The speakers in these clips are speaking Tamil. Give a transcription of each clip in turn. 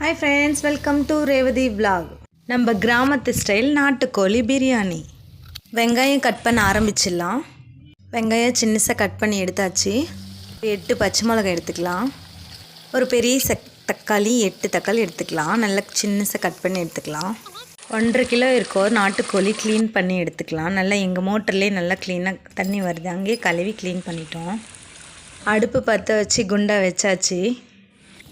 Hi friends welcome to Revathi vlog நம்ம கிராமத்து ஸ்டைல் நாட்டுக்கோழி பிரியாணி. வெங்காயம் கட் பண்ண ஆரம்பிச்சிடலாம். வெங்காயம் சின்னசாக கட் பண்ணி எடுத்தாச்சு. எட்டு பச்சை மிளகாய் எடுத்துக்கலாம். ஒரு பெரிய சக் தக்காளி எட்டு தக்காளி எடுத்துக்கலாம். நல்லா சின்னசாக கட் பண்ணி எடுத்துக்கலாம். ஒன்றரை கிலோ இருக்கோ நாட்டுக்கோழி க்ளீன் பண்ணி எடுத்துக்கலாம். நல்லா எங்கள் மோட்டர்லேயே நல்லா க்ளீனாக தண்ணி வருது. அங்கேயே கழுவி க்ளீன் பண்ணிட்டோம். அடுப்பு பற்ற வச்சு குண்டா வச்சாச்சு.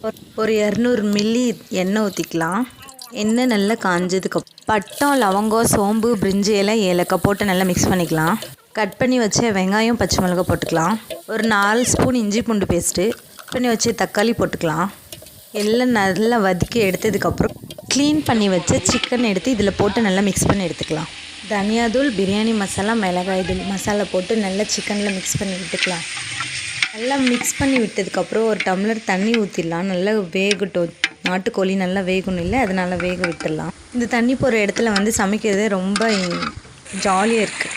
ஒரு- இரநூறு மில்லி எண்ணெய் ஊற்றிக்கலாம் எண்ணெய் நல்லா காஞ்சதுக்கு பட்டம் லவங்கம் சோம்பு பிரிஞ்சி எல்லாம் ஏலக்காய் போட்டு நல்லா மிக்ஸ் பண்ணிக்கலாம். கட் பண்ணி வச்ச வெங்காயம் பச்சை மிளகாய் போட்டுக்கலாம். ஒரு நாலு ஸ்பூன் இஞ்சி பூண்டு பேஸ்ட்டு கட் பண்ணி வச்சு தக்காளி போட்டுக்கலாம். எல்லாம் நல்லா வதக்கி எடுத்ததுக்கப்புறம் க்ளீன் பண்ணி வச்ச சிக்கன் எடுத்து இதில் போட்டு நல்லா மிக்ஸ் பண்ணி எடுத்துக்கலாம். தனியாதூள் பிரியாணி மசாலா மிளகாய் தூள் மசாலா போட்டு நல்லா சிக்கனில் மிக்ஸ் பண்ணி எடுத்துக்கலாம். நல்லா மிக்ஸ் பண்ணி விட்டதுக்கப்புறம் ஒரு டம்ளர் தண்ணி ஊற்றிடலாம் நல்லா வேகட்டும். நாட்டுக்கோழி நல்லா வேகணும் இல்லை? அதனால் வேக விட்டுடலாம். இந்த தண்ணி போகிற இடத்துல வந்து சமைக்கிறதே ரொம்ப ஜாலியாக இருக்குது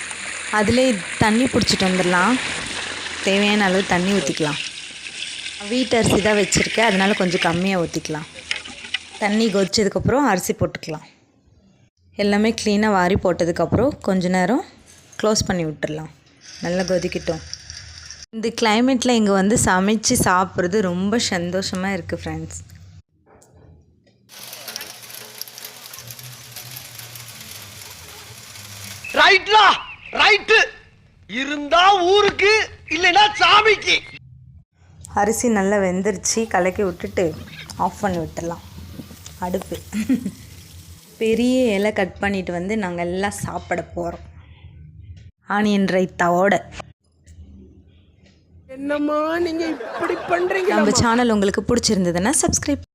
அதிலே தண்ணி பிடிச்சிட்டு வந்துடலாம். தேவையான அளவு தண்ணி ஊற்றிக்கலாம் வீட்டு அரிசி தான் வச்சுருக்கேன். அதனால் கொஞ்சம் கம்மியாக ஊற்றிக்கலாம் தண்ணி கொதிச்சதுக்கப்புறம் அரிசி போட்டுக்கலாம். எல்லாமே க்ளீனாக வாரி போட்டதுக்கப்புறம் கொஞ்ச நேரம் க்ளோஸ் பண்ணி விட்டுடலாம். நல்லா கொதிக்கட்டும். இந்த கிளைமேட்டில் இங்கே வந்து சமைச்சு சாப்பிட்றது ரொம்ப சந்தோஷமாக இருக்குது ஃப்ரெண்ட்ஸ் ரைட்லா ரைட்டு இருந்தா ஊருக்கு இல்லைன்னா சாமிக்கு. அரிசி நல்லா வெந்துருச்சு கலக்கி விட்டுட்டு ஆஃப் பண்ணி விட்டுடலாம். அடுப்பு. பெரிய இலை கட் பண்ணிட்டு வந்து நாங்கள் எல்லாம் சாப்பிட போகிறோம் ஆனியன் ரைத்தாவோட என்னம்மா நீங்க இப்படி பண்றீங்க நம்ம சேனல் உங்களுக்கு பிடிச்சிருந்ததுன்னா சப்ஸ்கிரைப்